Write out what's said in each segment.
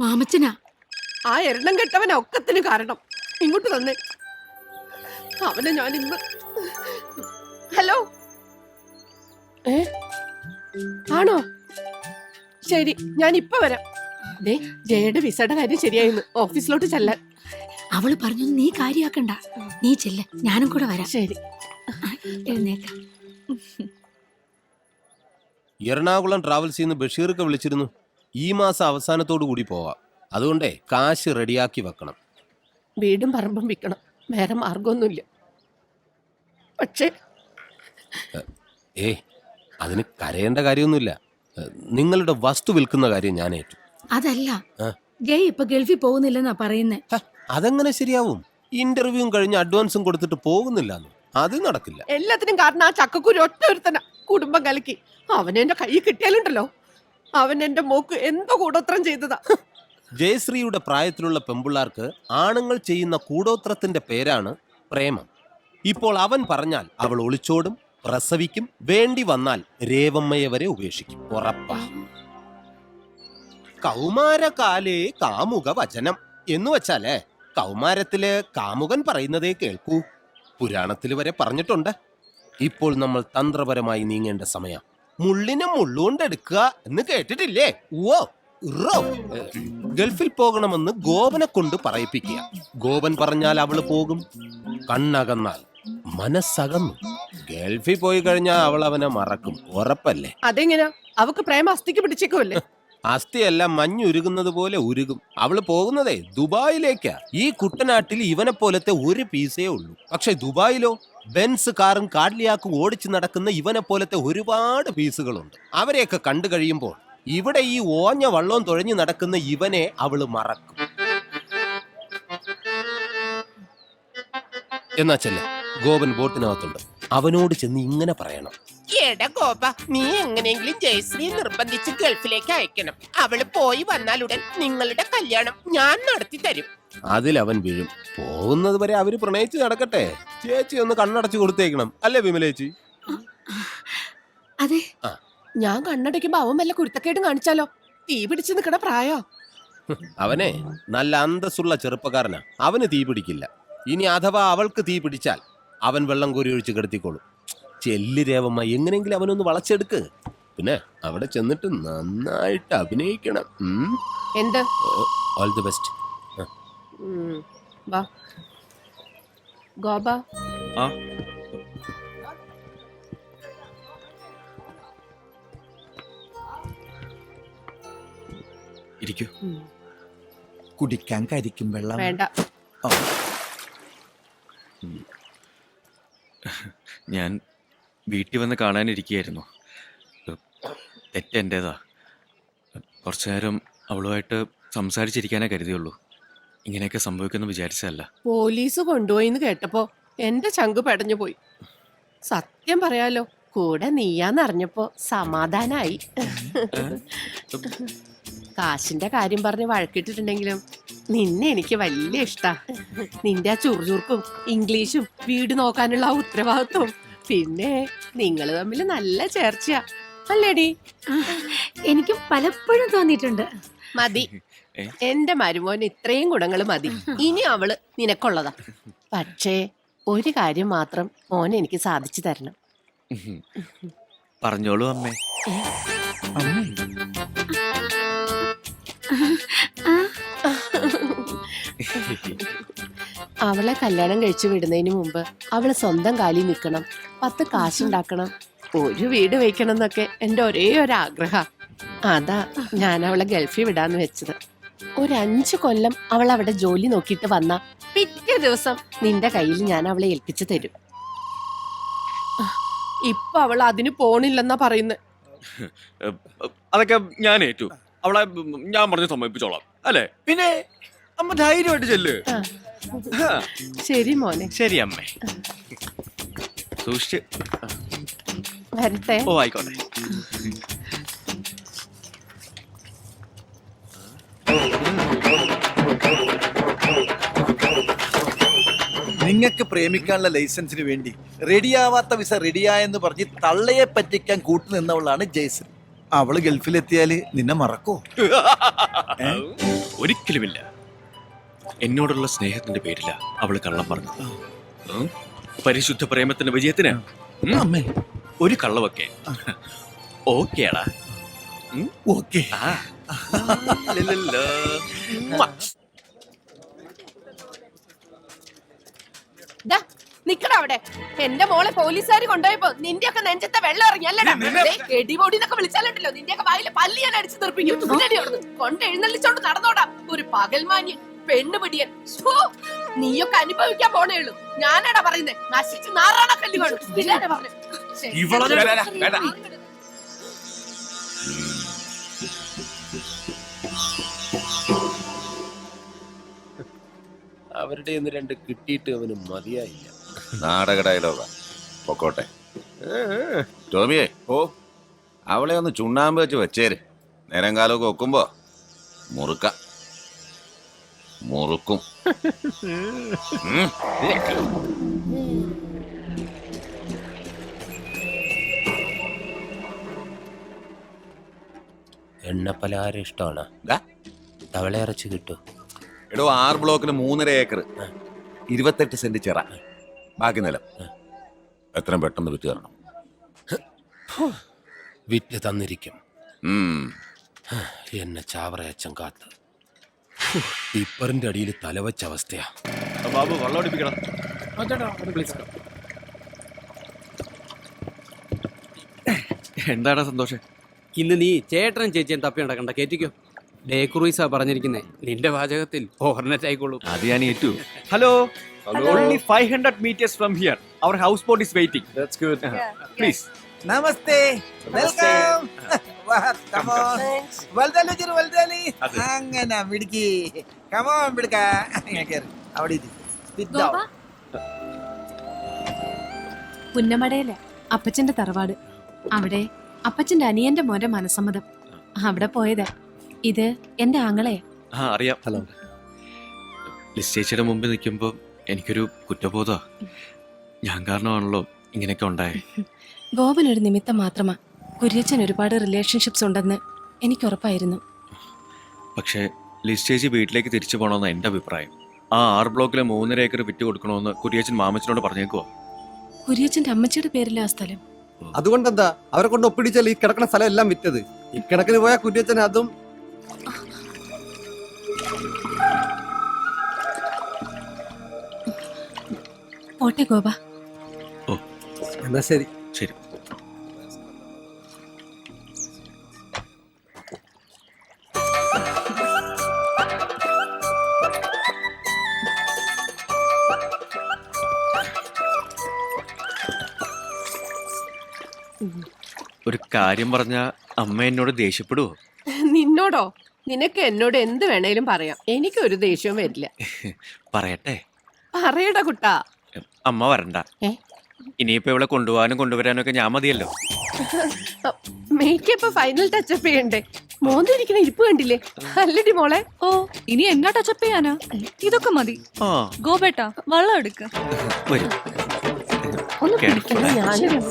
മാമച്ചനാ. ആ എണ്ണം കെട്ടവൻ ഒക്കത്തിന് കാരണം. ഇങ്ങോട്ട് തന്നെ അവനെ ഞാൻ ഇന്ന് ഹലോ? ഏ? ആണോ? ശരി ഞാൻ ഇപ്പൊ വരാം. ദേ ജയയുടെ വിസയുടെ കാര്യം ശരിയായിരുന്നു ഓഫീസിലോട്ട് ചെല്ലാൻ. അവൾ പറഞ്ഞു നീ കാര്യാക്കണ്ട. നീ ചെല്ല. ഞാനും കൂടെ വരാം. ശരി. എഴുന്നേക്കാം. എറണാകുളം ട്രാവൽസിൽ നിന്ന് ബഷീർക്ക് വിളിച്ചിരുന്നു. ഈ മാസം അവസാനത്തോടു കൂടി പോവാം. അതുകൊണ്ടേ കാശ് റെഡിയാക്കി വെക്കണം. വീടും പറമ്പും വിൽക്കണം. വേറെ മാർഗമൊന്നുമില്ല പക്ഷേ ഏ അതിന് കരയേണ്ട കാര്യമൊന്നുമില്ല. നിങ്ങളുടെ വസ്തു വിൽക്കുന്ന കാര്യം ഞാൻ ഏറ്റു. അതല്ല. ഗേ ജയ് ഇപ്പൊ ഗൾഫിൽ പോകുന്നില്ലെന്നാ പറയുന്നേ. അതെങ്ങനെ ശരിയാവും? ഇന്റർവ്യൂവും കഴിഞ്ഞ് അഡ്വാൻസും കൊടുത്തിട്ട് പോകുന്നില്ല അത് നടക്കില്ല. എല്ലാത്തിനും കാരണം ആ ചക്കക്കുരു ഒറ്റ ഒരുത്തന. കുടുംബം കലക്കി. അവനെ എന്റെ കൈ കിട്ടിയാലുണ്ടല്ലോ. അവൻ എന്റെ മോക്ക് എന്തോ കൂടോത്രം ചെയ്തതാ. ജയശ്രീയുടെ പ്രായത്തിലുള്ള പെമ്പിള്ളാർക്ക് ആണുങ്ങൾ ചെയ്യുന്ന കൂടോത്രത്തിന്റെ പേരാണ് പ്രേമം. ഇപ്പോൾ അവൻ പറഞ്ഞാൽ അവൾ ഒളിച്ചോടും പ്രസവിക്കും വേണ്ടി വന്നാൽ രേവമ്മയെ വരെ ഉപേക്ഷിക്കും. ഉറപ്പാ. കൗമാരകാലേ കാമുക വചനം എന്ന് വെച്ചാലേ കൗമാരത്തിൽ കാമുകൻ പറയുന്നതേ കേൾക്കൂ. പുരാണത്തിൽ വരെ പറഞ്ഞിട്ടുണ്ട്. ഇപ്പോൾ നമ്മൾ തന്ത്രപരമായി നീങ്ങേണ്ട സമയം. മുള്ളിനെ മുള്ളുകൊണ്ടെടുക്കുക എന്ന് കേട്ടിട്ടില്ലേ? ഓ റോ ഗൾഫിൽ പോകണമെന്ന് ഗോപനെ കൊണ്ട് പറയിപ്പിക്കുക. ഗോപൻ പറഞ്ഞാൽ അവൾ പോകും. കണ്ണകന്നാൽ മനസ്സകന്നു. ഗൾഫിൽ പോയി കഴിഞ്ഞാൽ അവൾ അവനെ മറക്കും. ഉറപ്പല്ലേ? അതെങ്ങനെ? അവക്ക് പ്രേമ അസ്ഥിക്ക് പിടിച്ചേക്കുമല്ലേ അസ്ഥിയെല്ലാം മഞ്ഞുരുകുന്നത് പോലെ ഉരുകും. അവൾ പോകുന്നതേ ദുബായിലേക്കാ. ഈ കുട്ടനാട്ടിൽ ഇവനെ പോലത്തെ ഒരു പീസേ ഉള്ളൂ. പക്ഷെ ദുബായിലോ ബെൻസ് കാറും കാഡ്ലിയാക്കും ഓടിച്ചു നടക്കുന്ന ഇവനെ പോലത്തെ ഒരുപാട് പീസുകളുണ്ട്. അവരെയൊക്കെ കണ്ടു കഴിയുമ്പോൾ ഇവിടെ ഈ ഓഞ്ഞ വള്ളവും തുഴഞ്ഞു നടക്കുന്ന ഇവനെ അവൾ മറക്കും. എന്നാ ചെല്ല ഗോപൻ ബോട്ടിനകത്തുണ്ട്. അവനോട് ചെന്ന് ഇങ്ങനെ പറയണം. എടാ ഗോപ നീ എങ്ങനെയെങ്കിലും ജയശ്രീ നിർബന്ധിച്ച് ഗൾഫിലേക്ക് അയക്കണം. അവൾ പോയി വന്നാലുടൻ നിങ്ങളുടെ കല്യാണം ഞാൻ നടത്തി തരും. അവൻ വീഴും. പോകുന്നത് വരെ അവർ പ്രണയിച്ച് നടക്കട്ടെ. ചേച്ചി ഒന്ന് കണ്ണടച്ചു കൊടുത്തേക്കണം. അല്ലേ വിമലേച്ചി അതെ. ഞാൻ കണ്ണടയ്ക്കുമ്പോ അവൻ വല്ല കുരുത്തക്കേടും കാണിച്ചാലോ? തീ പിടിച്ച് നിക്കണ പ്രായോ? അവനെ നല്ല അന്തസ്സുള്ള ചെറുപ്പക്കാരനാ. അവന് തീ പിടിക്കില്ല. ഇനി അഥവാ അവൾക്ക് തീ പിടിച്ചാൽ അവൻ വെള്ളം കോരി ഒഴിച്ച് കിടത്തിക്കോളും. ചെല്ലി രേവമ്മ എങ്ങനെയെങ്കിലും അവനൊന്ന് വളച്ചെടുക്ക്. പിന്നെ അവിടെ ചെന്നിട്ട് നന്നായിട്ട് അഭിനയിക്കണം. എന്താ? ഓൾ ദി ബെസ്റ്റ് ഉം, വാ. ഗോപ. ആ. ഇരിക്കൂ. കുടിക്കാൻ കരിക്കും വെള്ളം. വേണ്ട. ഞാൻ വീട്ടിൽ വന്ന് കാണാനിരിക്കുകയായിരുന്നു. തെറ്റെന്റേതാ കുറച്ചു നേരം അവളുമായിട്ട് സംസാരിച്ചിരിക്കാനേ കരുതിയുള്ളൂ. ഇങ്ങനെയൊക്കെ സംഭവിക്കുന്നു വിചാരിച്ചതല്ല. പോലീസ് കൊണ്ടുപോയിന്ന് കേട്ടപ്പോ എന്റെ ചങ്ക് പെടഞ്ഞു പോയി. സത്യം പറയാലോ കൂടെ നീയാന്നറിഞ്ഞപ്പോ സമാധാനായി. കാശിന്റെ കാര്യം പറഞ്ഞ് വഴക്കിട്ടിട്ടുണ്ടെങ്കിലും നിന്നെ എനിക്ക് വലിയ ഇഷ്ടാ. നിന്റെ ആ ചുറുചുറുക്കും ഇംഗ്ലീഷും വീട് നോക്കാനുള്ള ആ ഉത്തരവാദിത്വം. പിന്നെ നിങ്ങൾ തമ്മിൽ നല്ല ചേർച്ചയാ. അല്ലേടി? എനിക്ക് പലപ്പോഴും തോന്നിയിട്ടുണ്ട്. മതി? എന്റെ മരുമോന് ഇത്രയും ഗുണങ്ങൾ മതി. ഇനി അവൾ നിനക്കുള്ളതാ. പക്ഷേ ഒരു കാര്യം മാത്രം മോൻ എനിക്ക് സാധിച്ചു തരണം. പറഞ്ഞോളൂ അമ്മേ. അമ്മേ, അവളെ കല്യാണം കഴിച്ചു വിടുന്നതിന് മുമ്പ് അവൾ സ്വന്തം കാലിൽ നിൽക്കണം. പത്ത് കാശുണ്ടാക്കണം. ഒരു വീട് വയ്ക്കണം എന്നൊക്കെ എന്റെ ഒരേ ഒരു ആഗ്രഹ അതാ ഞാൻ അവളെ ഗൾഫിൽ വിടാന്ന് വെച്ചത്. ഒരു അഞ്ചു കൊല്ലം അവൾ അവിടെ ജോലി നോക്കിയിട്ട് വന്ന പിറ്റേ ദിവസം നിന്റെ കയ്യിൽ ഞാൻ അവളെ ഏൽപ്പിച്ചു തരും. ഇപ്പൊ അവൾ അതിന് പോണില്ലെന്നാ പറയുന്നത് അതൊക്കെ ഞാൻ ഏറ്റു. അവളെ ഞാൻ പറഞ്ഞ് സമ്മതിപ്പിച്ചോളാം. അല്ലേ? പിന്നെ അമ്മ ധൈര്യമായിട്ട് ചെല്ല്. ആ, ശരി മോനെ. ശരി അമ്മേ. സൂക്ഷിച്ച്. വരട്ടെ. ഓ ആയിക്കോട്ടെ. നിങ്ങൾക്ക് പ്രേമിക്കാനുള്ള ലൈസൻസിന് വേണ്ടി റെഡിയാവാത്ത വിസ റെഡിയായെന്ന് പറഞ്ഞ് തള്ളയെ പറ്റിക്കാൻ കൂട്ടുനിന്നവളാണ് ജയ്സൺ അവൾ ഗൾഫിലെത്തിയാൽ നിന്നെ മറക്കോ? ഒരിക്കലുമില്ല. എന്നോടുള്ള സ്നേഹത്തിന്റെ പേരില അവൾ കള്ളം പറഞ്ഞു? പരിശുദ്ധ പ്രേമത്തിന്റെ വിജയത്തിന്? ഉം? അമ്മേ. ഒരു കള്ളവൊക്കെ. ഓക്കേടാ. ഓക്കെ. ആ. ലലലാ. ഉമ്മ. ദാ, നിക്കടാ അവിടെ. എന്റെ മോളെ പോലീസുകാർ കൊണ്ടുപോയപ്പോ നിന്റെ ഒക്കെ നെഞ്ചത്തെ വെള്ളം ഇറങ്ങിയല്ലടാ എടിപൊടി എന്നൊക്കെ വിളിച്ചാലുണ്ടല്ലോ നിന്റെ ഒക്കെ വായിൽ പല്ലി ഞാൻ അടിച്ചു തീർപ്പിക്കും. കൊണ്ട് എഴുന്നള്ളിച്ചോണ്ട് നടന്നോടാ. ഒരു പകൽമാന്യൻ പെണ്ണുപിടിയൻ പിടിയൻ. നീയൊക്കെ അനുഭവിക്കാൻ പോണേ ഉള്ളൂ. ഞാനാടാ പറയുന്നേ. നശിച്ച് നാറാണ കല്ല് കാണും അവരുടെ ഒന്ന് രണ്ട് കിട്ടിയിട്ട് അവന് മതിയായില്ല. നാടക ഡയലോഗ പൊക്കോട്ടെ. ടോമിയെ ഓ അവളെ ഒന്ന് ചുണ്ണാമ്പ് വെച്ച് വെച്ചേര്. നേരം കാലമൊക്കെ വെക്കുമ്പോ മുറുക്ക. മുറുക്കും. എണ്ണ എണ്ണപ്പലഹാരം ഇഷ്ടമാണ്? തവള ഇറച്ചി കിട്ടൂ എടോ ആറ് ബ്ലോക്കിന് മൂന്നര ഏക്കർ ഇരുപത്തെട്ട് സെന്റ് ചിറ. ബാക്കി നിലം. എത്രയും പെട്ടെന്ന് വിറ്റ് തരണം. വിറ്റ് തന്നിരിക്കും. എന്നെ ചാവറയച്ചൻ കാത്ത്. ടിപ്പറിന്റെ അടിയിൽ തലവച്ച അവസ്ഥയാ. ബാബു വെള്ളം അടിപ്പിക്കണം. എന്താടാ സന്തോഷം? ഇന്ന് നീ ചേട്ടനും ചേച്ചിയും തപ്പി നടക്കണ്ട കേറ്റിക്കോ. ഡേ ക്രൂയിസാ പറഞ്ഞിരിക്കുന്നേ. നിന്റെ വാചകത്തിൽ ഓർണറ്റ് ആയിക്കോളൂ. അത് ഞാൻ ഏറ്റു. Hello? Only 500 meters from here. Our houseboat is waiting. That's good. Please namaste welcome അങ്ങനെ മിടുക്കി. കമോൺ മിടുക്ക. അവിടെ പുന്നമടയിലെ അപ്പച്ചന്റെ തറവാട്. അവിടെ അപ്പച്ചന്റെ അനിയന്റെ മോന്റെ മനസ്സമ്മതം. അവിടെ പോയത് ഇത് എന്റെ ആങ്ങളെ. ആ അറിയാം. ഹലോ ലിസ് മുമ്പിൽ നിൽക്കുമ്പോൾ എനിക്കൊരു കുറ്റബോധ ഞാൻ കാരണമാണല്ലോ ഇങ്ങനെയൊക്കെ ഉണ്ടായത് ഗോപൻ ഒരു നിമിത്തം മാത്രമാണ് കുര്യച്ചൻ ഒരുപാട് റിലേഷൻഷിപ്സ് ഉണ്ടെന്ന് എനിക്ക് ഉറപ്പായിരുന്നു. പക്ഷേ ലിസ് ചേച്ചി വീട്ടിലേക്ക് തിരിച്ചു പോകണമെന്ന് എന്റെ അഭിപ്രായം. ആ ആറ് ബ്ലോക്കിലെ മൂന്നര ഏക്കർ വിറ്റ് കൊടുക്കണമെന്ന് കുര്യച്ചൻ മാമച്ചനോട് പറഞ്ഞേക്കുവോ? കുര്യച്ചന്റെ അമ്മച്ചിയുടെ പേരിലാ ആ സ്ഥലം. അതുകൊണ്ടെന്താ? അവരെ കൊണ്ട് ഒപ്പിടിച്ചാൽ ഈ കിടക്കുന്ന സ്ഥലം എല്ലാം വിറ്റത്. ഈ കിടക്കിന് പോയാൽ കുര്യച്ചൻ അതും പോട്ടെ ഗോപ. എന്നാ ശരി. കാര്യം പറഞ്ഞ അമ്മ എന്നോട് ദേഷ്യപ്പെടുവോ? നിന്നോടോ? നിനക്ക് എന്നോട് എന്ത് വേണേലും പറയാം. എനിക്ക് ഒരു ദേഷ്യവും വരില്ല. പറയട്ടെ. പറയടാ കുട്ടാ. അമ്മ വരണ്ട? ഇനിയിപ്പോ ഇവിടെ കൊണ്ടുപോകാനും കൊണ്ടുവരാനും ഒക്കെ ഞാൻ മതിയല്ലോ. മേക്കപ്പ് ഫൈനൽ ടച്ചപ്പ് ചെയ്യണ്ടേ? മോന്തിരിക്കുന്ന ഇരിപ്പ് കണ്ടില്ലേ? അല്ലടി മോളെ. ഓ ഇനി എന്നാ ടച്ചപ്പ് ചെയ്യാനാ? ഇതൊക്കെ മതി. ആ. ഗോപേട്ട വെള്ളം എടുക്ക. ഒന്ന്. പിടിക്കണം ഞാനും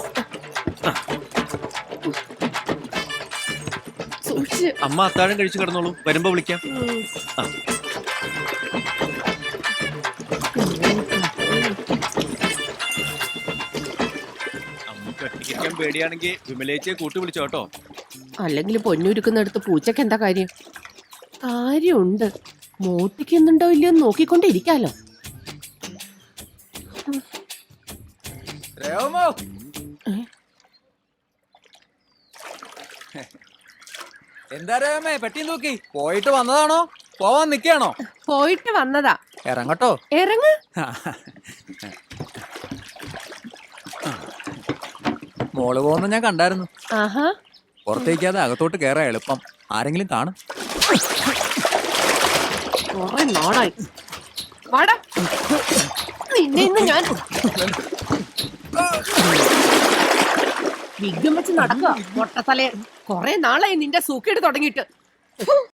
അമ്മ അത്താഴം കഴിച്ചു കിടന്നോളൂ. വരുമ്പോ വിളിക്കാം. ആ. പേടിയാണെങ്കിൽ വിമലേച്ചയെ കൂട്ടി വിളിച്ചോ കേട്ടോ. അല്ലെങ്കിൽ പൊന്നുരുക്കുന്നിടത്ത് പൂച്ചക്ക് എന്താ കാര്യം? കാര്യമുണ്ട്. മോട്ടിക്കുന്നുണ്ടോ ഇല്ലയോ നോക്കിക്കൊണ്ടേ നോക്കിക്കൊണ്ടിരിക്കാലോ എന്താ പെട്ടി നോക്കി പോയിട്ട് വന്നതാണോ? പോവാൻ നിക്കാണോ? പോയിട്ട് വന്നതാ. ഇറങ്ങട്ടോ. ഇറങ്ങ. മോൾ പോകുന്ന ഞാൻ കണ്ടായിരുന്നു. ആഹാ. പുറത്തേക്കാതെ അകത്തോട്ട് കയറാൻ എളുപ്പം. ആരെങ്കിലും കാണും. നിന്നെ ഇന്ന് ഞാൻ വിഘം വെച്ച് നടക്കുക മൊട്ടത്തലേ കൊറേ നാളായി നിന്റെ സൂക്കേട് തുടങ്ങിയിട്ട്.